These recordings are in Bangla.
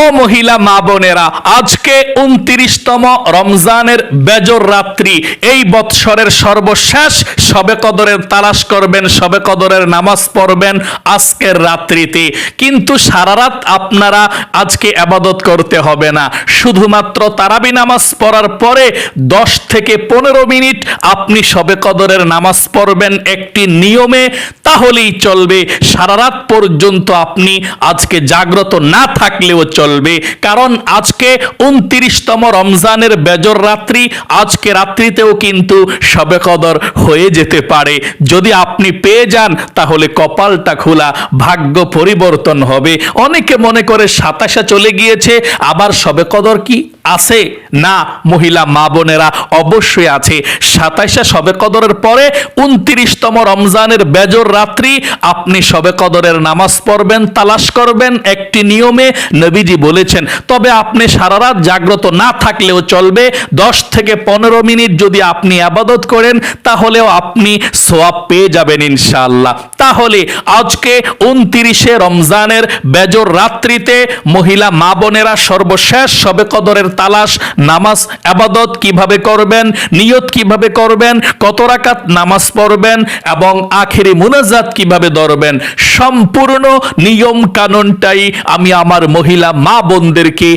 ও মহিলা, মা বোনেরা, আজকে উনত্রিশতম রমজানের বেজর রাত্রি। এই বৎসরের সর্বশেষ সবে কদরের তালাশ করবেন, সবে কদরের নামাজ পড়বেন আজকের রাত্রিতে। কিন্তু সারা রাত আপনারা আজকে আবাদত করতে হবে না। শুধুমাত্র তারাবি নামাজ পড়ার পরে দশ থেকে পনেরো মিনিট আপনি সবে কদরের নামাজ পড়বেন একটি নিয়মে, তাহলেই চলবে। সারা রাত পর্যন্ত আপনি আজকে জাগ্রত না থাকলেও চলবে। কারণ আজকে উনত্রিশতম রমজানের বেজর রাত্রি, আজকে রাত্রিতেও কিন্তু সবে কদর হয়ে যেতে পারে। যদি আপনি পেয়ে যান, তাহলে কপালটা খোলা, ভাগ্য পরিবর্তন হবে। অনেকে মনে করে সাতাশা চলে গিয়েছে, আবার সবে কদর কি? আছে না মহিলা মা বোনেরা? অবশ্যই আছে। সাতাইশা সবে কদরের পরে উনত্রিশতম রমজানের বেজর রাত্রি আপনি সবে কদরের নামাজ পড়বেন, তালাশ করবেন একটি নিয়মে নবীজি বলেছেন, তবে আপনি সারা রাত জাগ্রত না থাকলেও চলবে। দশ থেকে পনেরো মিনিট যদি আপনি আবাদত করেন, তাহলেও আপনি সোয়াব পেয়ে যাবেন ইনশাআল্লাহ। তাহলে আজকে উনত্রিশে রমজানের বেজর রাত্রিতে মহিলা মা বোনেরা সর্বশেষ সবে কদরের তালাশ, নামাজ আবাদত কীভাবে করবেন, নিয়ত কীভাবে করবেন, কত রাকাত নামাজ পড়বেন এবং আখেরি মুনাজাত কীভাবে ধরবেন, সম্পূর্ণ নিয়ম কানুনটাই আমি আমার মহিলা মা বোনদেরকে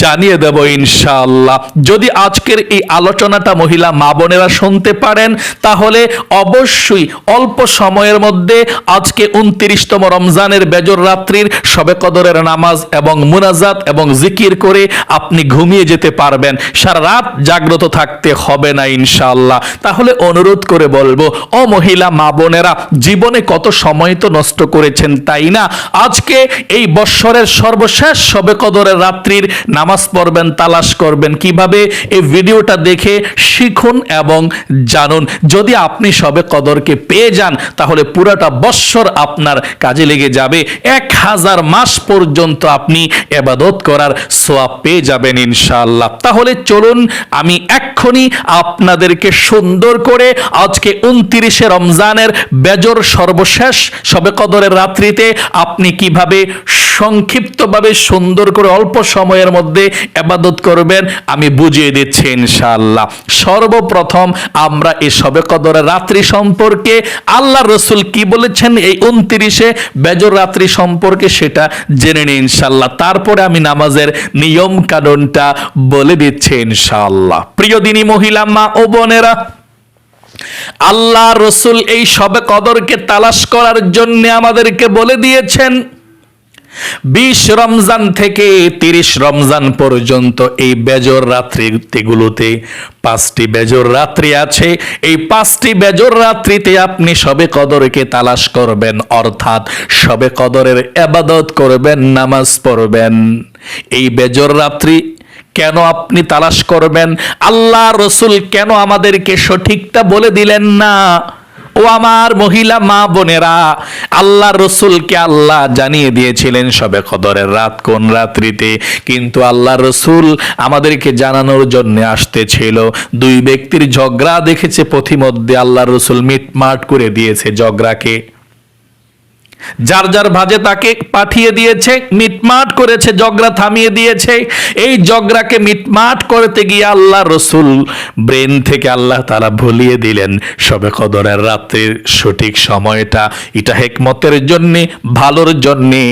জানিয়ে দেব ইনশাআল্লাহ। যদি আজকের এই আলোচনাটা মহিলা মা বোনেরা শুনতে পারেন, তাহলে অবশ্যই অল্প সময়ের মধ্যে আজকে উনত্রিশতম রমজানের বেজর রাত্রির সবে কদরের নামাজ এবং মুনাজাত এবং জিকির করে আপনি ঘুমিয়ে যেতে পারবেন। সারা রাত জাগ্রত থাকতে হবে না ইনশাআল্লাহ। তাহলে অনুরোধ করে বলব, ও মহিলা, মা বোনেরা, জীবনে কত সময় তো নষ্ট করেছেন, তাই না? আজকে এই বৎসরের সর্বশেষ সবে কদরের রাত্রির নামাজ পড়বেন, তালাশ করবেন। কীভাবে? এই ভিডিওটা দেখে শিখুন এবং জানুন। যদি আপনি সবে কদরকে পেয়ে যান, তাহলে পুরোটা বৎসর আপনার কাজে লেগে যাবে। এক হাজার মাস পর্যন্ত আপনি এবাদত করার সোয়াব পেয়ে যাবেন ইনশাআল্লাহ। তাহলে চলুন আমি এক্ষুনি আপনাদেরকে সুন্দর করে আজকে উনত্রিশে রমজানের বেজর সর্বশেষ, সবে কদরের রাত্রিতে আপনি কীভাবে সংক্ষিপ্তভাবে সুন্দর করে অল্প সময়ের মধ্যে এবাদত করবেন, আমি বুঝিয়ে দিচ্ছি ইনশাআল্লাহ। সর্বপ্রথম আমরা এই সবে কদরের রাত্রি সম্পর্কে আল্লাহ রসুল কি বলেছেন, এই উনত্রিশে বেজর রাত্রি সম্পর্কে সেটা জেনে নিই ইনশাআল্লাহ। তারপরে আমি নামাজের নিয়ম কানুনটা বলে দিচ্ছি ইনশাআল্লাহ। প্রিয় দিনী মহিলা, মা ও বোনেরা, আল্লাহ রসুল এই সবে কদরকে তালাশ করার জন্য আমাদেরকে বলে দিয়েছেন বিশ রমজান থেকে তিরিশ রমজান পর্যন্ত এই বেজর রাত্রিগুলোতে পাঁচটি বেজর রাত্রি আছে। এই পাঁচটি বেজর রাত্রিতে আপনি সবে কদরকে তালাশ করবেন, অর্থাৎ সবে কদরের এবাদত করবেন, নামাজ পড়বেন। এই বেজর রাত্রি কেন আপনি তালাশ করবেন? আল্লাহ রসুল কেন আমাদেরকে সঠিকটা বলে দিলেন না? ও আমার মহিলা মা বোনেরা আল্লাহ রসুলকে আল্লাহ জানিয়ে দিয়েছিলেন সবে কদরের রাত কোন রাত্রিতে। কিন্তু আল্লাহ রসুল আমাদেরকে জানানোর জন্য আসতেছিল। দুই ব্যক্তির ঝগড়া দেখেছে, পথিমধ্যে আল্লাহ রসুল মিটমাট করে দিয়েছে ঝগড়াকে। যার যার ভাজে তাকে পাঠিয়ে দিয়েছে, মিটমাট করেছে জগরা থামিয়ে দিয়েছে। এই জগরাকে মিটমাট করতে গিয়ে আল্লাহ রসুল ব্রেন থেকে আল্লাহ তারা ভুলিয়ে দিলেন। সবে কদরের রাত্রির সঠিক সময়টা এটা হেকমতের জন্যে, ভালোর জন্যে।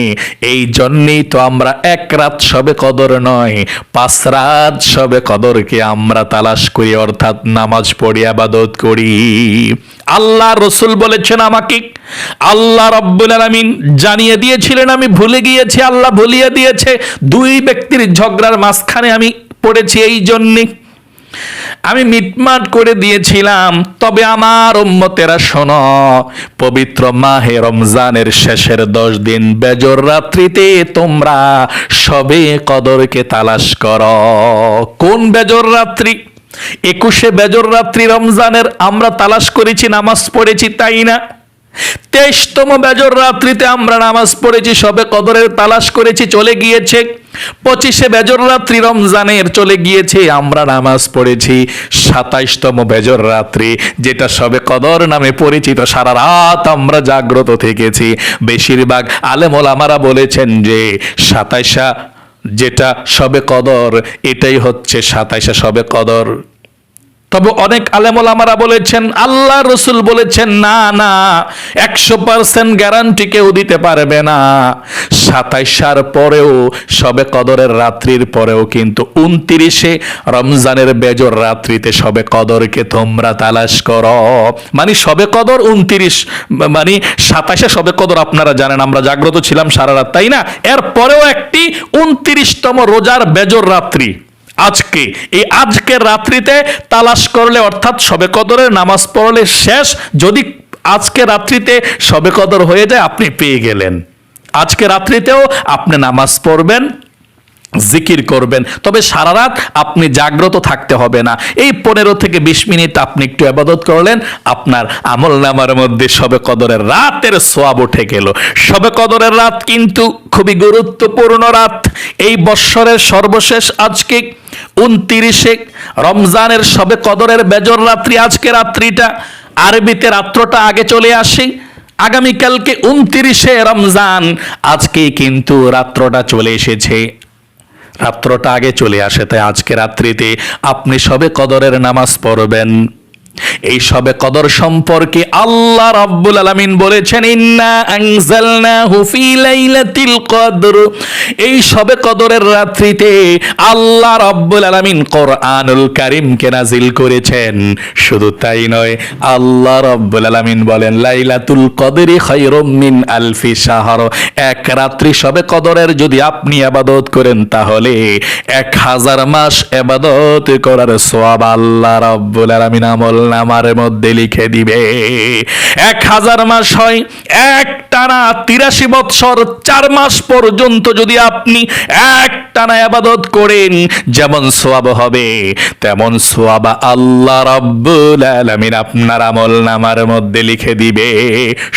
এই জন্যেই তো আমরা এক রাত সবে কদর নয়, পাঁচ রাত সবে কদরকে আমরা তালাশ করি, অর্থাৎ নামাজ পড়ি, আবাদত করি। আল্লাহ রসুল বলেছেন আমাকে আল্লাহ রব্বুল আলামিন জানিয়ে দিয়েছিলেন, আমি ভুলে গিয়েছি, আল্লাহ ভুলিয়ে দিয়েছে। দুই ব্যক্তির ঝগড়ার মাঝখানে আমি পড়েছি এই জন্যে। আমি মিটমাট করে দিয়েছিলাম, তবে আমার উম্মতেরা শোনো, পবিত্র মাহে রমজানের শেষের দশ দিন বেজর রাত্রিতে তোমরা সবে কদরকে তালাশ করো। কোন বেজর রাত্রি? একুশে বেজর রাত্রি রমজানের আমরা তালাশ করেছি, নামাজ পড়েছি, তাই না? তেইশতম বেজর রাত্রিতে আমরা নামাজ পড়েছি, সবে কদরের তালাশ করেছি, চলে গিয়েছে। পঁচিশে বেজর রাত্রি, রমজানের চলে গিয়েছে, আমরা নামাজ পড়েছি। সাতাইশতম বেজর রাত্রি, যেটা সবে কদর নামে পরিচিত, সারা রাত আমরা জাগ্রত থেকেছি। বেশিরভাগ আলেমল আমারা বলেছেন যে, সাতাইশা যেটা সবে কদর, এটাই হচ্ছে সাতাইশে সবে কদর। তবে অনেক আলেমোলামারা বলেছেন আল্লাহ রসুল বলেছেন, না না, একশো পার্সেন্ট গ্যারান্টি কেউ দিতে পারবে না। সাতাইশার পরেও, সবে কদরের রাত্রির পরেও কিন্তু উনত্রিশে রমজানের বেজর রাত্রিতে সবে কদরকে তোমরা তালাশ কর। মানে সবে কদর উনত্রিশ মানে সাতাশে সবে কদর আপনারা জানেন, আমরা জাগ্রত ছিলাম সারা রাত, তাই না? এর পরেও একটি উনত্রিশতম রোজার বেজর রাত্রি। আজকে। এই আজকের রাত্রিতে তালাশ করলে, অর্থাৎ সবে কদরের নামাজ পড়লে শেষ। যদি আজকে রাত্রিতে সবে কদর হয়ে যায়, আপনি পেয়ে গেলেন। আজকে রাত্রিতেও আপনি নামাজ পড়বেন, জিকির করবেন। তবে সারা রাত আপনি জাগ্রত থাকতে হবে না। এই পনেরো থেকে বিশ মিনিট আপনি একটু আবাদত করলেন, আপনার আমল নামার মধ্যে সবে কদরের রাতের সোয়াব উঠে গেল। সবে কদরের রাত কিন্তু খুবই গুরুত্বপূর্ণ রাত। এই বৎসরের সর্বশেষ আজকে উনতিরিশে রমজানের সবে কদরের বেজর রাত্রি, আজকে রাত্রিটা, আরবিতে রাত্রটা আগে চলে আসে। আগামীকালকে উনতিরিশে রমজান, আজকে কিন্তু রাত্রটা চলে এসেছে। রাত্রটা আগে চলে আসে, তাই আজকে রাত্রিতে আপনি সবে কদরের নামাজ পড়বেন। এই সবে কদর সম্পর্কে আল্লাহ রাব্বুল আলামিন বলেছেন, ইন্না আনজালনাহু ফি লাইলাতিল কদর। এই সবে কদরের রাত্রিতে আল্লাহ রাব্বুল আলামিন কোরআনুল কারীমকে নাজিল করেছেন। শুধু তাই নয়, আল্লাহ রাব্বুল আলামিন বলেন, লাইলাতুল কদরি খায়রুম মিন আলফি শাহর। এক রাত্রি সবে কদরের যদি আপনি আবাদত করেন, তাহলে এক হাজার মাস আবাদত করার সোয়াব আল্লাহ রাব্বুল আলামিন আমল নামার মধ্যে লিখে দিবে। এক হাজার মাস হয় এক টানা তিরাশি বৎসর, চার মাস পর্যন্ত যদি আপনি এক টানা আবাদত করেন, যেমন সোয়াব হবে, তেমন সোয়াব আল্লাহ রাব্বুল আলামিন আপনার আমল নামার মধ্যে লিখে দিবে।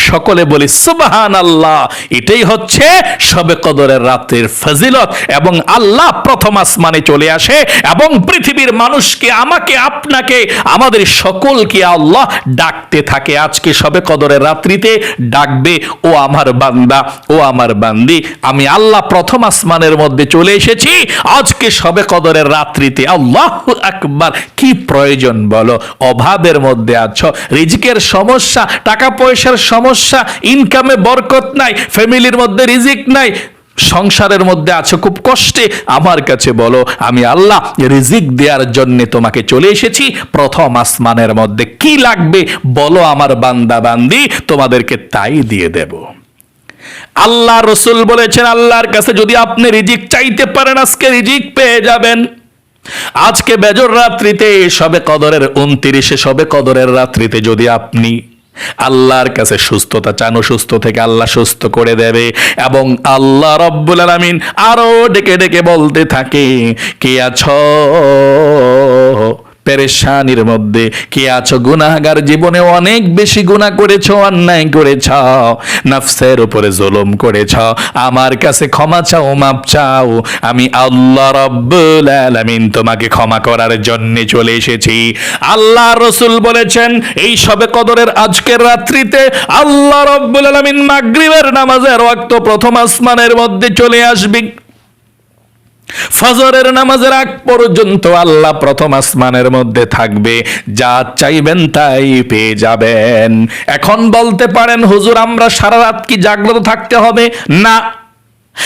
সকলে বলি সুবহান আল্লাহ এটাই হচ্ছে সবে কদরের রাতের ফজিলত এবং আল্লাহ প্রথম আসমানে চলে আসে এবং পৃথিবীর মানুষকে, আমাকে, আপনাকে, আমাদের সকলকে আল্লাহ ডাকতে থাকে। আজকে সবে কদরের রাত্রিতে ডাকবে, ও আমার বান্দা, ও আমার বান্দি, আমি আল্লাহ প্রথম আসমানের মধ্যে চলে এসেছি। আজকে সবে কদরের রাত্রিতে আল্লাহ আকবার, কি প্রয়োজন বলো? অভাবের মধ্যে আছো, রিজিকের সমস্যা, টাকা পয়সার সমস্যা ইনকামে বরকত নাই ফ্যামিলির মধ্যে রিজিক নাই সংসারের মধ্যে আছো, খুব কষ্টে আমার কাছে বলো, আমি আল্লাহ রিজিক দেওয়ার জন্য তোমাকে চলে এসেছি, প্রথম আসমানের মধ্যে কি লাগবে বলো আমার বান্দা বান্দি, তোমাদেরকে তাই দিয়ে দেব। আল্লাহ রসুল বলেছেন, আল্লাহর কাছে যদি আপনি রিজিক চাইতে পারেন, আজকে রিজিক পেয়ে যাবেন। আজকে বেজর রাত্রিতে, সবে কদরের উনত্রিশে, সবে কদরের রাত্রিতে যদি আপনি আল্লাহর কাছে সুস্থতা চান, সুস্থ থেকে আল্লাহ সুস্থ করে দেবে। এবং আল্লাহ রব্বুল আলামিন আরও ডেকে ডেকে বলতে থাকে, কে আছো? পেরেশানির মধ্যে। কে আছো গুনাহগার জীবনে অনেক বেশি গুনাহ করেছ, অন্যায় করেছ। নফসের উপরে জুলুম করেছ। আমার কাছে ক্ষমা চাও, মাপ চাও। আমি আল্লাহ রব্বুল আলামিন তোমাকে ক্ষমা করার জন্য চলে এসেছি। আল্লাহ রসুল বলেছেন, এই সবে কদরের আজকের রাত্রিতে আল্লাহ রব্বুল আলামিন মাগরিবের নামাজের ওয়াক্ত প্রথম আসমানের মধ্যে চলে আসবি। ফজরের নামাজের আগ পর্যন্ত আল্লাহ প্রথম আসমানের মধ্যে থাকবে। যা চাইবেন তাই পেয়ে যাবেন। এখন বলতে পারেন, হুজুর, আমরা সারা রাত কি জাগ্রত থাকতে হবে? না।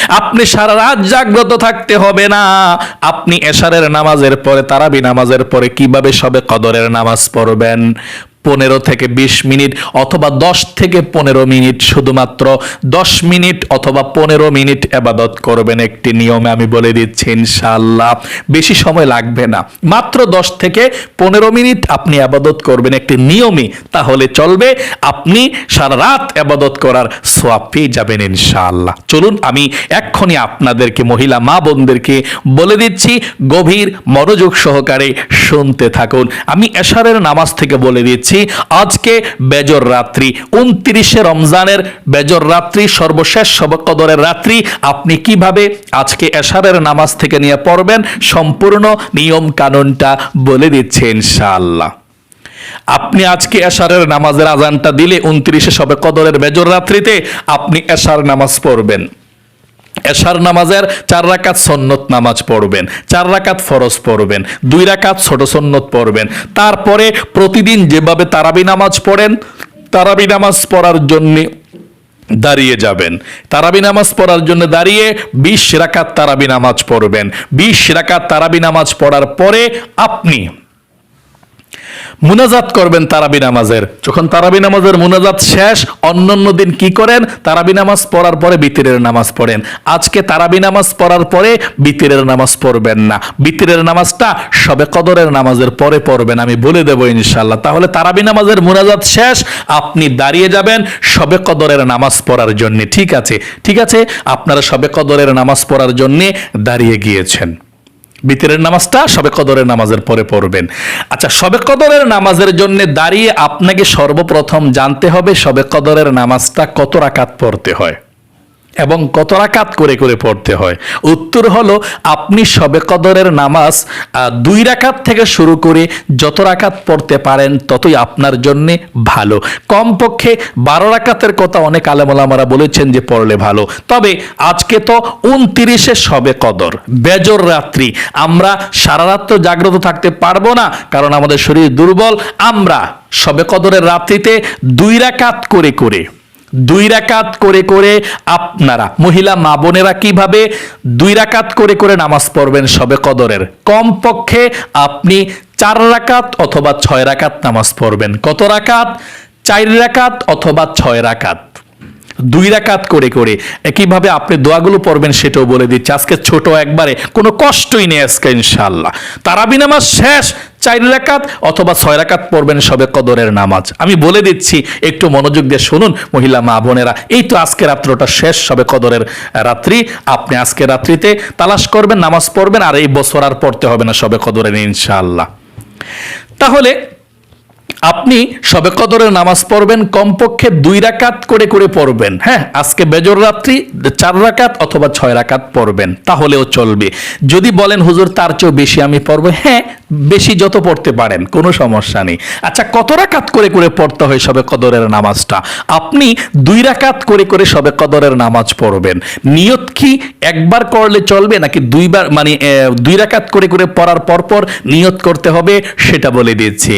আপনি সারা রাত জাগ্রত থাকতে হবে না। আপনি এশারের নামাজের পরে, তারাবি নামাজের পরে কীভাবে সবে কদরের নামাজ পড়বেন? পনেরো থেকে বিশ মিনিট অথবা দশ থেকে পনেরো মিনিট শুধুমাত্র দশ মিনিট অথবা পনেরো মিনিট এবাদত করবেন একটি নিয়মে আমি বলে দিচ্ছি ইনশাল্লাহ বেশি সময় লাগবে না। মাত্র দশ থেকে পনেরো মিনিট আপনি আবাদত করবেন একটি নিয়মে, তাহলে চলবে। আপনি সারা রাত আবাদত করার সোয়াব পেয়ে যাবেন, ইনশাআল্লাহ। চলুন আমি এক্ষুনি আপনাদেরকে, মহিলা মা বোনদেরকে বলে দিচ্ছি, গভীর মনোযোগ সহকারে শুনতে থাকুন। আমি এশারের নামাজ থেকে বলে দিচ্ছি আজকে বেজর রাত্রি, উনত্রিশে রমজানের বেজর রাত্রি, সর্বশেষ সবকদরের রাত্রি। আপনি কীভাবে আজকে এশারের নামাজ থেকে নিয়ে পড়বেন? সম্পূর্ণ নিয়ম কানুনটা বলে দিচ্ছে ইনশাআল্লাহ। আপনি আজকে এশারের নামাজের আজানটা দিলে উনত্রিশে সবে কদরের বেজর রাত্রিতে আপনি এশার নামাজ পড়বেন। এশার নামাজের চার রাকাত সন্নত নামাজ পড়বেন, চার রাকাত ফরজ পড়বেন, দুই রাকাত ছোট সন্নত পড়বেন। তারপরে প্রতিদিন যেভাবে তারাবি নামাজ পড়েন, তারাবি নামাজ পড়ার জন্যে দাঁড়িয়ে যাবেন। তারাবি নামাজ পড়ার জন্য দাঁড়িয়ে বিশ রাকাত তারাবি নামাজ পড়বেন। বিশ রাকাত তারাবি নামাজ পড়ার পরে আপনি মুনাজাত করবেন তারাবি নামাজের। যখন তারাবি নামাজের মুনাজাত শেষ, অন্যান্য দিন কি করেন? তারাবি নামাজ পড়ার পরে বিতিরের নামাজ পড়েন। আজকে তারাবি নামাজ পড়ার পরে বিতিরের নামাজ পড়বেন না। বিতিরের নামাজটা সবে কদরের নামাজের পরে পড়বেন, আমি বলে দেবো ইনশাল্লাহ তাহলে তারাবি নামাজের মুনাজাত শেষ, আপনি দাঁড়িয়ে যাবেন সবে কদরের নামাজ পড়ার জন্য। ঠিক আছে? ঠিক আছে? আপনারা সবে কদরের নামাজ পড়ার জন্য দাঁড়িয়ে গিয়েছেন। বিতরের নামাজটা সবে কদরের নামাজের পরে পড়বেন। আচ্ছা সবে কদরের নামাজের জন্য দাঁড়িয়ে আপনাকে সর্বপ্রথম জানতে হবে সবে কদরের নামাজটা কত রাকাত পড়তে হয়। এবং কত রাকাত করে করে পড়তে হয়। উত্তর হলো, আপনি সবে কদরের নামাজ দুই রাকাত থেকে শুরু করে যত রাকাত পড়তে পারেন, ততই আপনার জন্যে ভালো। কমপক্ষে বারো রাকাতের কথা অনেক আলেমলামারা বলেছেন যে, পড়লে ভালো। তবে আজকে তো উনতিরিশে সবে কদর, বেজর রাত্রি। আমরা সারা রাত তো জাগ্রত থাকতে পারব না, কারণ আমাদের শরীর দুর্বল। আমরা সবে কদরের রাত্রিতে দুই রাকাত করে করে দুই রাকাত করে করে আপনারা, মহিলা মা বোনেরা কীভাবে দুই রাকাত করে করে নামাজ পড়বেন সবে কদরের? কমপক্ষে আপনি চার রাকাত অথবা ছয় রাকাত নামাজ পড়বেন। কত রাকাত? চার রাকাত অথবা ছয় রাকাত। দুই রাকাত করে করে। একইভাবে আপনি দোয়াগুলো পড়বেন, সেটাও বলে দিচ্ছি। আজকে ছোট একবারে, কোনো কষ্টই নেই আজকে ইনশাল্লাহ তারাবি নামাজ শেষ, চার রাকাত অথবা ছয় রাকাত পড়বেন সবে কদরের নামাজ। আমি বলে দিচ্ছি, একটু মনোযোগ দিয়ে শুনুন, মহিলা মা বোনেরা। এই তো আজকে রাত্রটা শেষ, সবে কদরের রাত্রি। আপনি আজকে রাত্রিতে তালাশ করবেন, নামাজ পড়বেন, আর এই বছর আর পড়তে হবে না সবে কদরের, ইনশাআল্লাহ। তাহলে আপনি সবে কদরের নামাজ পড়বেন, কমপক্ষে দুই রাকাত করে করে পড়বেন। হ্যাঁ আজকে বেজর রাত্রি, চার রাকাত অথবা ছয় রাকাত পড়বেন, তাহলেও চলবে। যদি বলেন, হুজুর, তার চেয়েও বেশি আমি পড়ব? হ্যাঁ বেশি যত পড়তে পারেন, কোনো সমস্যা নেই। আচ্ছা কত রাকাত করে করে পড়তে হয় সবে কদরের নামাজটা? আপনি দুই রাকাত করে করে সবে কদরের নামাজ পড়বেন। নিয়ত কি একবার করলে চলবে, নাকি দুইবার মানে দুই রাকাত করে করে পড়ার পর পর নিয়ত করতে হবে, সেটা বলে দিচ্ছি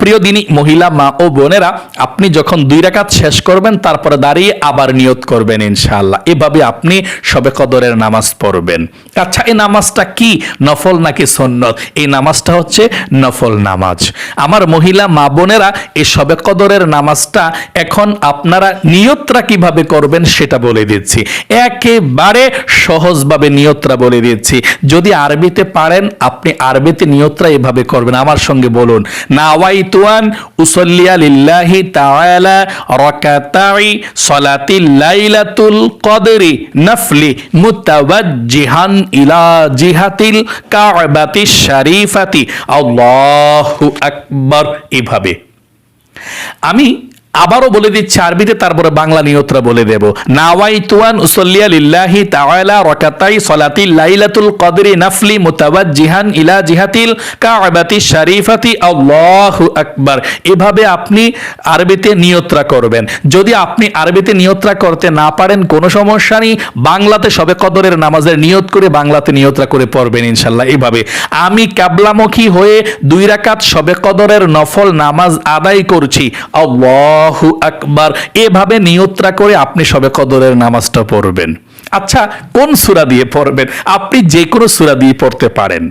প্রিয় দিনী, মহিলা, মা ও বোনেরা, আপনি যখন দুই রাকাত শেষ করবেন, তারপরে দাঁড়িয়ে আবার নিয়ত করবেন, ইনশাআল্লাহ। এভাবে আপনি সবে কদরের নামাজ পড়বেন। আচ্ছা এই নামাজটা কি? নফল নাকি সন্নত? এই নামাজটা হচ্ছে নফল নামাজ। আমার মহিলা, মা বোনেরা এই সবে কদরের নামাজটা এখন আপনারা নিয়তরা কীভাবে করবেন সেটা বলে দিচ্ছি। একেবারে সহজভাবে নিয়তরা বলে দিচ্ছি। যদি আরবিতে পারেন, আপনি আরবিতে নিয়তরা এভাবে করবেন। আমার সঙ্গে বলুন, নাওয়াইতুয়ান উসল্লিয়া লিল্লাহি তাআলা রাকাতাই সলাতি লাইলাতুল কদরি নফলি মুতাওয়াজ্জিহান ইলা জিহাতিল কাবাতিশ শরীফাতি আল্লাহু আকবার এভাবে। আমি আবারও বলে দিচ্ছে, আরবিতে তারপরে বাংলা নিয়তরা বলে দেব। নাওয়াই তুয়ান উসল্লিয়া লিল্লাহি তাআলা রাকাতাই সলাতি লাইলাতুল কদরি নাফলি মুতাওয়াজ্জিহান ইলা জিহাতিল কাবাতি শরীফাতি। আল্লাহু আকবার। এভাবে আপনি আরবিতে নিয়তরা করবেন। যদি আপনি আরবিতে নিয়তরা করতে না পারেন, কোনো সমস্যা নেই। বাংলাতে সবে কদরের নামাজের নিয়ত করে বাংলাতে নিয়তরা করে পড়বেন ইনশাল্লাহ এভাবে। আমি কাবলামুখী হয়ে দুই রাকাত সবে কদরের নফল নামাজ আদায় করছি। আল্লাহু আকবার। এভাবে নিয়ত্রা করে আপনি সবে কদরের নামাজটা পড়বেন। আচ্ছা কোন সূরা দিয়ে পড়বেন? আপনি যে কোনো সূরা দিয়ে পড়তে পারেন।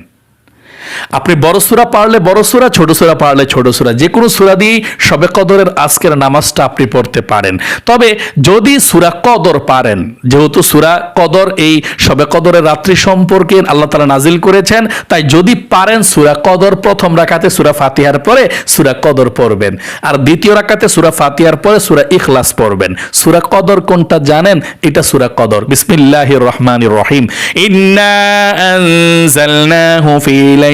আপনি বড় সুরা পারলে বড় সুরা, ছোট সুরা পারলে ছোট সুরা। যে কোনো সূরা দিয়েই সবে কদরের আজকের নামাজটা আপনি পড়তে পারেন। তবে যদি সুরা কদর পারেন, যেহেতু সুরা কদর এই সবে কদরের রাত্রি সম্পর্কে আল্লাহ তাআলা নাজিল করেছেন, তাই যদি পারেন সুরা কদর প্রথম রাকাতে সুরা ফাতিহার পরে সুরা কদর পড়বেন। আর দ্বিতীয় রাখাতে সুরা ফাতিহার পরে সুরা ইখলাস পড়বেন। সুরা কদর কোনটা জানেন? এটা সুরা কদর। বিসমিল্লাহির রহমান রহিম। ইন্না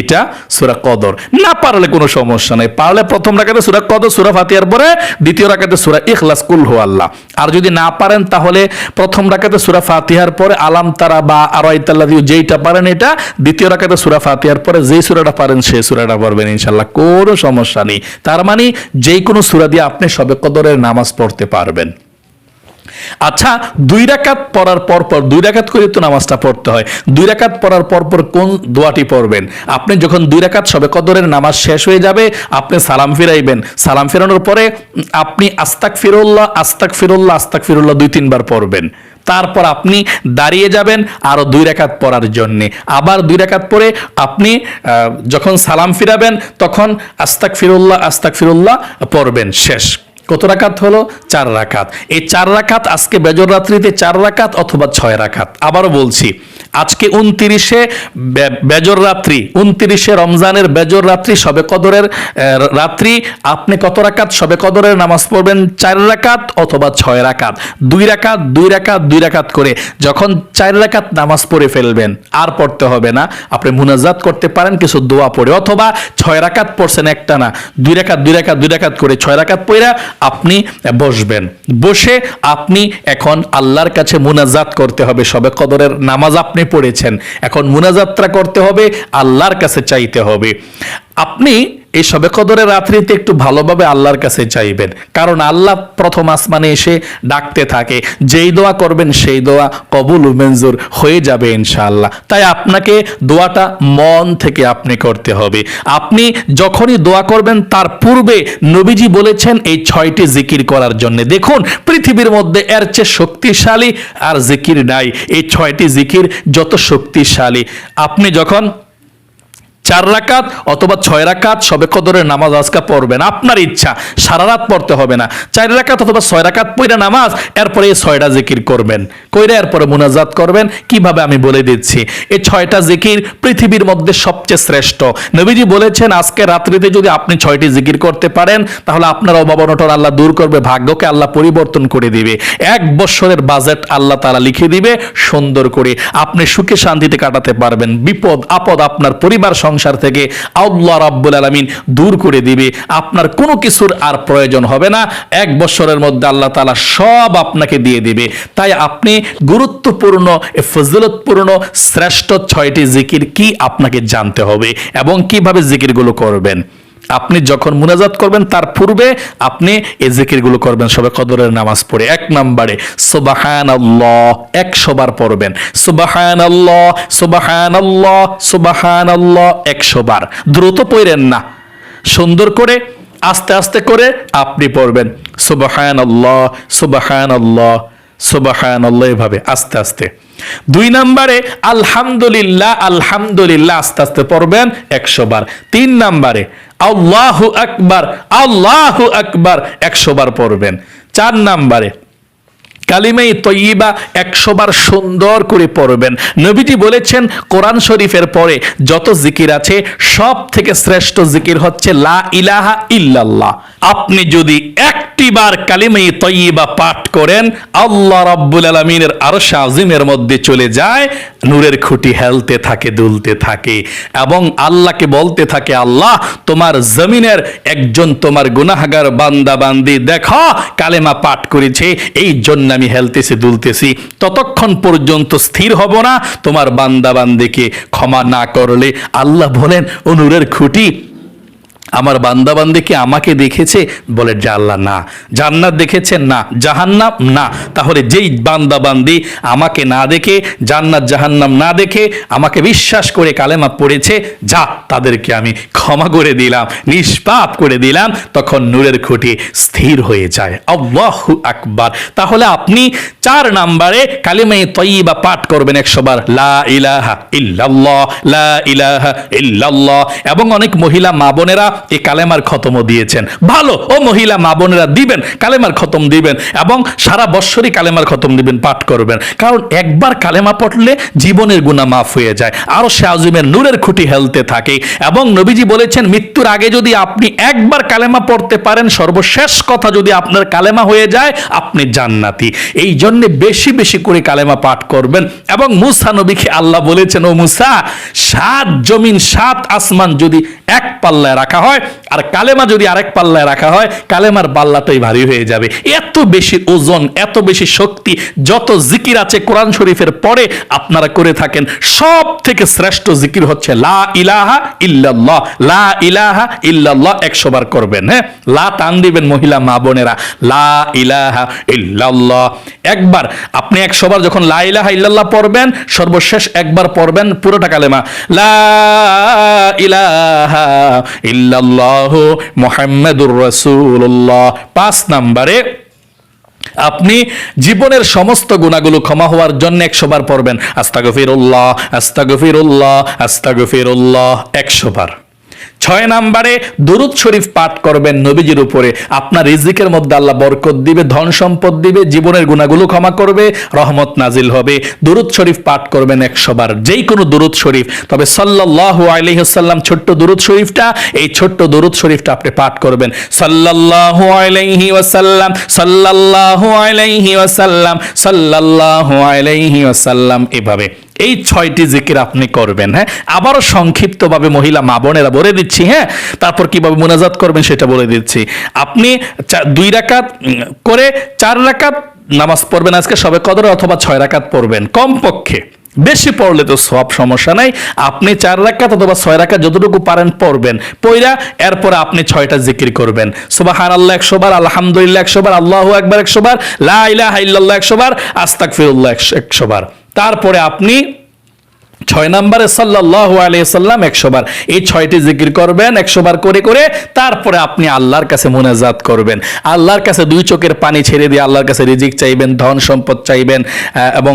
এটা সুরা কদর। না পারলে কোনো সমস্যা নেই। পারলে প্রথম রাখাতে সুরা কদর, সুরা ফাতিয়ার পরে দ্বিতীয় রাখাতে সুরা ইখলাস, কুল হু আল্লাহ। আর যদি না পারেন তাহলে প্রথম রাখাতে সুরা ফাতিহার পরে আলাম তারা বা আরাইতাল্লাহ যেইটা পারেন এটা, দ্বিতীয় রাখাতে সুরা ফাতিহার পরে যেই সুরাটা পারেন সেই সুরাটা পারবেন ইনশাল্লাহ কোনো সমস্যা নেই। তার মানে যেই কোনো সুরা দিয়ে আপনি সবে কদরের নামাজ পড়তে পারবেন। আচ্ছা দুই রাকাত পড়ার পর পর দুই রাকাত করে তো নামাজটা পড়তে হয়। দুই রাকাত পড়ার পর পর কোন দোয়াটি পড়বেন? আপনি যখন দুই রাকাত সবে কদরের নামাজ শেষ হয়ে যাবে, আপনি সালাম ফিরাইবেন। সালাম ফেরানোর পরে আপনি আস্তাক ফিরুল্লাহ আস্তাক ফিরুল্লাহ আস্তাক ফিরুল্লাহ দুই তিনবার পড়বেন। তারপর আপনি দাঁড়িয়ে যাবেন আরও দুই রাকাত পড়ার জন্যে। আবার দুই রাকাত পরে আপনি যখন সালাম ফিরাবেন, তখন আস্তাক ফিরুল্লাহ আস্তাক ফিরুল্লাহ পড়বেন শেষ। কত রাকাত হলো? চার রাকাত। এই চার রাকাত আজকে বেজর রাত্রিতে চার রাকাত অথবা ছয় রাকাত? আবারও বলছি, আজকে উনতিরিশে বেজর রাত্রি, উনতিরিশে রমজানের বেজর রাত্রি সবে কদরের রাত্রি, আপনি কত রাকাত সবে কদরের নামাজ পড়বেন? চার রাকাত অথবা ছয় রাকাত? দুই রাকাত দুই রাকাত দুই রাকাত করে যখন চার রাকাত নামাজ পড়ে ফেলবেন, আর পড়তে হবে না। আপনি মুনাজাত করতে পারেন, কিছু দোয়া পড়ে। অথবা ছয় রাকাত পড়ছেন একটা না, দুই রাকাত দুই রাকাত দুই রাকাত করে ছয় রাকাত পড়া আপনি বসবেন। বসে আপনি এখন আল্লাহর কাছে মুনাজাত করতে হবে। সবে কদরের নামাজ আপনি পড়েছেন। এখন মুনাজাতটা করতে হবে, আল্লাহর কাছে চাইতে হবে। আপনি এই সবে কদরের রাত্রিতে একটু ভালোভাবে আল্লাহর কাছে চাইবেন। কারণ আল্লাহ প্রথম আসমানে এসে ডাকতে থাকে, যেই দোয়া করবেন সেই দোয়া কবুল মঞ্জুর হয়ে যাবে ইনশাআল্লাহ। তাই আপনাকে দোয়াটা মন থেকে আপনি করতে হবে। আপনি যখনই দোয়া করবেন, তার পূর্বে নবীজি বলেছেন এই ছয়টি জিকির করার জন্য। দেখুন, পৃথিবীর মধ্যে এর চেয়ে শক্তিশালী আর জিকির নাই। এই ছয়টি জিকির যত শক্তিশালী। আপনি যখন চার রাকাত অথবা ছয় রাকাত সবে কদরের নামাজ আজকে পড়বেন। আপনার ইচ্ছা, সারা রাত পড়তে হবে না। চার রাকাত অথবা ছয় রাকাত পড়ে নামাজ, এরপরে এই ছয়টা জিকির করবেন। কইরা এরপরে মুনাজাত করবেন। কীভাবে আমি বলে দিচ্ছি, এই ছয়টা জিকির পৃথিবীর মধ্যে সবচেয়ে শ্রেষ্ঠ। নবীজি বলেছেন, আজকে রাত্রিতে যদি আপনি ছয়টি জিকির করতে পারেন, তাহলে আপনার অভাব অনটন আল্লাহ দূর করবে, ভাগ্যকে আল্লাহ পরিবর্তন করে দিবে। এক বছরের বাজেট আল্লাহ তারা লিখে দিবে, সুন্দর করে। আপনি সুখে শান্তিতে কাটাতে পারবেন। বিপদ, আপদ আপনার পরিবার সংসার থেকে আল্লাহ রাব্বুল আলমিন দূর করে দিবে। আপনার কোনো কিছুর আর প্রয়োজন হবে না। এক বছরের মধ্যে আল্লাহ তালা সব আপনাকে দিয়ে দিবে। তাই আপনি গুরুত্বপূর্ণ ফজলতপূর্ণ, শ্রেষ্ঠ ছয়টি জিকির কি আপনাকে জানতে হবে এবং কীভাবে জিকিরগুলো করবেন? আপনি যখন মুনাজাত করবেন, তার পূর্বে আপনি এই জিকিরগুলো করবেন। সবে কদরের নামাজ পড়ে। এক নম্বরে সুবাহান আল্লাহ একশো বার পড়বেন। সুবাহান আল্লাহ সুবাহান আল্লাহ সুবাহান আল্লাহ একশো বার। দ্রুত পড়েন না। সুন্দর করে, আস্তে আস্তে করে আপনি পড়বেন। সুবাহান আল্লাহ সুবাহান আল্লাহ সুবাহান এভাবে, আস্তে আস্তে। দুই নম্বরে, আলহামদুলিল্লাহ আলহামদুলিল্লাহ, আস্তে আস্তে পড়বেন একশো বার। তিন নম্বরে, আল্লাহু আকবার আল্লাহু আকবার, একশো বার পড়বেন। চার নম্বরে কালিমাই তৈবা একশো বার সুন্দর করে পড়বেন। নবীজি বলেছেন, কোরআন শরীফের পরে যত জিকির আছে সব থেকে শ্রেষ্ঠ জিকির হচ্ছে লা ইলাহা ইল্লাল্লাহ। আপনি যদি একটি বার কালিমাই তৈবা পাঠ করেন, আল্লাহ রাব্বুল আলমিনের আরও আজিমের মধ্যে চলে যায়, নূরের খুঁটি হেলতে থাকে, দুলতে থাকে এবং আল্লাহকে বলতে থাকে, আল্লাহ, তোমার জমিনের একজন তোমার গুনাহাগার বান্দা বান্দি, দেখো, কালেমা পাঠ করেছে, এই জন্য আমি হেলতেছি, দুলতেছি। ততক্ষণ পর্যন্ত স্থির হব না, তোমার বান্দা বান্দিকে ক্ষমা না করলে আল্লাহ বলেন, ও নূরের খুঁটি আমার বান্দাবান্দি কি আমাকে দেখেছে? বলে আল্লাহ, না। জান্নাত দেখেছেন না। জাহান্নাম? না। তাহলে যেই বান্দাবান্দি আমাকে না দেখে, জান্নাত, জাহান্নাম না দেখে, আমাকে বিশ্বাস করে কালেমা পড়েছে, যা তাদেরকে আমি ক্ষমা করে দিলাম, নিষ্পাপ করে দিলাম, তখন নূরের খুঁটি স্থির হয়ে যায়। আল্লাহু আকবার। তাহলে আপনি চার নাম্বারে কালিমাই তৈবা পাঠ করবেন একশো বার। লা ইলাহা ইল্লাল্লাহ, লা ইলাহা ইল্লাল্লাহ। এবং অনেক মহিলা মা বোনেরা এই কালেমার খতমও দিয়েছেন। ভালো, ও মহিলা, মা বোনেরা দিবেন, কালেমার খতম দিবেন এবং সারা বৎসরই কালেমার খতম দিবেন, পাঠ করবেন। কারণ একবার কালেমা পড়লে জীবনের গুণা মাফ হয়ে যায়। আরও সে আজিমের নূরের খুঁটি হেলতে থাকে। এবং নবীজি বলেছেন, মৃত্যুর আগে যদি আপনি একবার কালেমা পড়তে পারেন, সর্বশেষ কথা যদি আপনার কালেমা হয়ে যায়, আপনি জান্নাতি। এই জন্য বেশি বেশি করে কালেমা পাঠ করবেন। এবং মুসা নবীকে আল্লাহ বলেছেন, ও মুসা, সাত জমিন, সাত আসমান যদি এক পাল্লায় রাখা হয় আর কালেমা যদি আরেক পাল্লায় রাখা হয়, কালেমার পাল্লাটাই ভারী হয়ে যাবে। এত বেশি ওজন, এত বেশি শক্তি, যত জিকির আছে কোরআন শরীফের পরে আপনারা করে থাকেন সব থেকে শ্রেষ্ঠ জিকির হচ্ছে লা ইলাহা ইল্লাল্লাহ। লা ইলাহা ইল্লাল্লাহ একশো বার করবেন হ্যাঁ? লা টান দিবেন মহিলা মা বোনেরা। লা ইলাহা ইল্লাল্লাহ। একবার আপনি একশো বার যখন লা ইলাহা ইল্লাল্লাহ পড়বেন, সর্বশেষ একবার পড়বেন পুরোটা কালেমা। লা ইলাহা ইল্লাল্লাহ মোহাম্মদুর রসুল্লাহ পাঁচ নাম্বারে, আপনি জীবনের সমস্ত গুণাগুলো ক্ষমা হওয়ার জন্য একশো বার পড়বেন। আস্তাগফিরুল্লাহ আস্তাগফিরুল্লাহ আস্তাগফিরুল্লাহ, একশো বার। ছয় নম্বরে দুরুদ শরীফ পাঠ করবেন নবীজির উপরে। আপনার রিজিকের মধ্যে আল্লাহ বরকত দিবে, ধন সম্পদ দিবে, জীবনের গুণাগুলো ক্ষমা করবে, রহমত নাজিল হবে। দুরুদ শরীফ পাঠ করবেন একশো বার যেই কোনো দুরুদ শরীফ। তবে সাল্লাল্লাহু আলাইহি ছোট্ট দুরুদ শরীফটা, এই ছোট্ট দুরুদ শরীফটা আপনি পাঠ করবেন। সাল্লাল্লাহু আলাইহি ওয়াসাল্লাম, সাল্লাল্লাহু আলাইহি ওয়াসাল্লাম, সাল্লাল্লাহু আলাইহি ওয়াসাল্লাম এভাবে। এই ছয়টি জিকির আপনি করবেন হ্যাঁ? আবারও সংক্ষিপ্তভাবে মহিলা মা বোনেরা বলে দিচ্ছি হ্যাঁ? তারপর কীভাবে মোনাজাত করবেন সেটা বলে দিচ্ছি। আপনি দুই রাকাত করে চার রাকাত নামাজ পড়বেন আজকে, সবে কদরে অথবা ছয় রাকাত পড়বেন কমপক্ষে। বেশি পড়লে তো সব সমস্যা নাই। আপনি চার রাকাত অথবা ছয় রাকাত যতটুকু পারেন পড়বেন। পইরা এরপর আপনি ছয়টা জিকির করবেন। সুবাহান আল্লাহ একশো বার আলহামদুলিল্লাহ একশো বার আল্লাহু একবার একশো বার লা ইলাহা ইল্লাল্লাহ একশো বার আস্তাগফিরুল্লাহ একশো বার তারপরে আপনি ছয় নম্বরে সাল্লাহ আলিয়াল্লাম একশো বার। এই ছয়টি জিকির করবেন, একশো বার করে করে তারপরে আপনি আল্লাহর কাছে মোনাজাত করবেন। আল্লাহর কাছে দুই চোখের পানি ছেড়ে দিয়ে আল্লাহর কাছে রিজিক চাইবেন, ধন সম্পদ চাইবেন এবং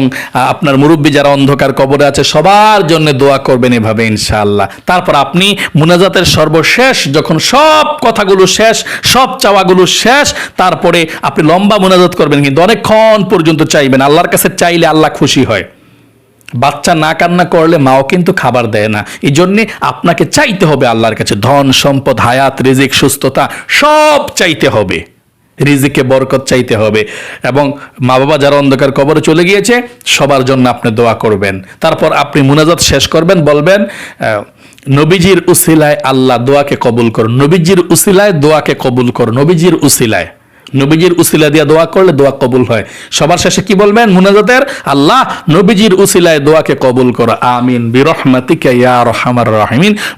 আপনার মুরব্বী যারা অন্ধকার কবরে আছে সবার জন্য দোয়া করবেন এভাবে ইনশাআল্লাহ। তারপর আপনি মোনাজাতের সর্বশেষ, যখন সব কথাগুলো শেষ, সব চাওয়াগুলো শেষ, তারপরে আপনি লম্বা মোনাজাত করবেন, কিন্তু অনেকক্ষণ পর্যন্ত চাইবেন। আল্লাহর কাছে চাইলে আল্লাহ খুশি হয়। বাচ্চা না কান্না করলে মাও কিন্তু খাবার দেয় না। এই জন্যে আপনাকে চাইতে হবে আল্লাহর কাছে ধন, সম্পদ, হায়াত, রিজিক, সুস্থতা সব চাইতে হবে। রিজিকে বরকত চাইতে হবে। এবং মা বাবা যারা অন্ধকার কবরে চলে গিয়েছে, সবার জন্য আপনি দোয়া করবেন। তারপর আপনি মুনাজাত শেষ করবেন, বলবেন নবীজির উসিলায় আল্লাহ দোয়াকে কবুল করুন। নবীজির উসিলায় দোয়াকে কবুল করুন। নবীজির উসিলায়। নবীজির উসিলা দিয়া দোয়া করলে দোয়া কবুল হয়। সবার শেষে কি বলবেন মুনাজাতের? আল্লাহ নবীজির উসিলায় দোয়াকে কবুল করো। আমিন। বিরহমাতিকা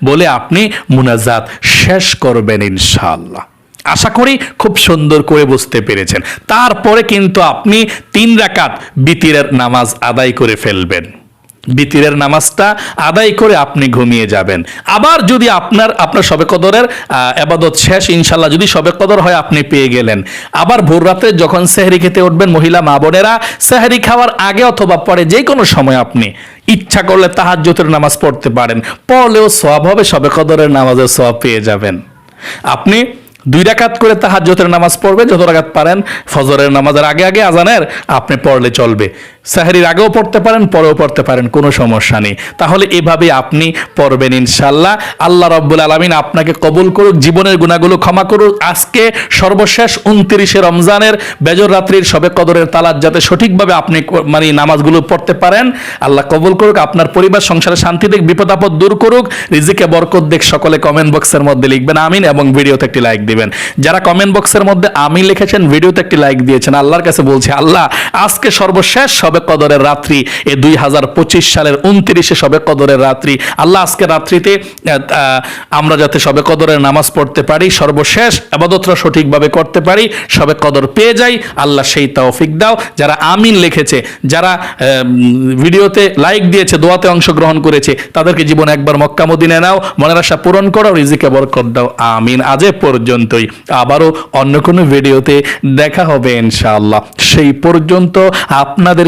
বলে আপনি মুনাজাত শেষ করবেন ইনশাআল্লাহ। আশা করি খুব সুন্দর করে বুঝতে পেরেছেন। তারপরে কিন্তু আপনি তিন রাকাত বিতিরের নামাজ আদায় করে ফেলবেন। বিতিরের নামাজটা আদায় করে আপনি ঘুমিয়ে যাবেন। আবার যদি আপনার আপনার সবে কদরের আবাদত শেষ ইনশাল্লাহ যদি সবে কদর হয়, আপনি পেয়ে গেলেন। আবার ভোর রাতে যখন সেহরি খেতে উঠবেন, মহিলা, মা বোনেরা, সেহরি খাওয়ার আগে অথবা পরে যে কোনো সময় আপনি ইচ্ছা করলে তাহাজ্জতের নামাজ পড়তে পারেন। পড়লেও সব হবে সবে কদরের নামাজের সব পেয়ে যাবেন। আপনি দুই রাকাত করে তাহাজ্জতের নামাজ পড়বেন, যত রাকাত পারেন, ফজরের নামাজের আগে আগে আজানের, আপনি পড়লে চলবে। সাহারির আগেও পড়তে পারেন, পরেও পড়তে পারেন, কোনো সমস্যা নেই। তাহলে এভাবে আপনি পড়বেন ইনশাল্লাহ আল্লাহ রব্বুল আলমিন আপনাকে কবুল করুক, জীবনের গুণাগুলো ক্ষমা করুক। আজকে সর্বশেষ উনত্রিশে রমজানের বেজর রাত্রির সবে কদরের তালাত যাতে সঠিকভাবে আপনি মানে নামাজগুলো পড়তে পারেন, আল্লাহ কবুল করুক, আপনার পরিবার, সংসারে শান্তি দেখ বিপদ আপদ দূর করুক, রিজিকে বরকত দেখ সকলে কমেন্ট বক্সের মধ্যে লিখবেন, আমিন, এবং ভিডিওতে একটি লাইক দিবেন। যারা কমেন্ট বক্সের মধ্যে আমি লিখেছেন, ভিডিওতে একটি লাইক দিয়েছেন, আল্লাহর কাছে বলছি, আল্লাহ, আজকে সর্বশেষ সবে কদরের রাত্রি, এ দুই সালের উনত্রিশে সবে কদরের রাত্রি। আল্লাহ আজকে রাত্রিতে আমরা যাতে সবে কদরের নামাজ পড়তে পারি, সর্বশেষ আবাদতরা সঠিকভাবে করতে পারি সবে কদর পেয়ে যাই, আল্লাহ সেই তৌফিক দাও। যারা আমিন লিখেছে, যারা ভিডিওতে লাইক দিয়েছে, দোয়াতে অংশগ্রহণ করেছে, তাদেরকে জীবন একবার মক্কা মদিনে নাও, মনের আশা পূরণ করো, রিজিকে বরকত দাও। আমিন আজ পর্যন্তই। আবারও অন্য কোনো ভিডিওতে দেখা হবে ইনশাআল্লাহ। সেই পর্যন্ত আপনাদের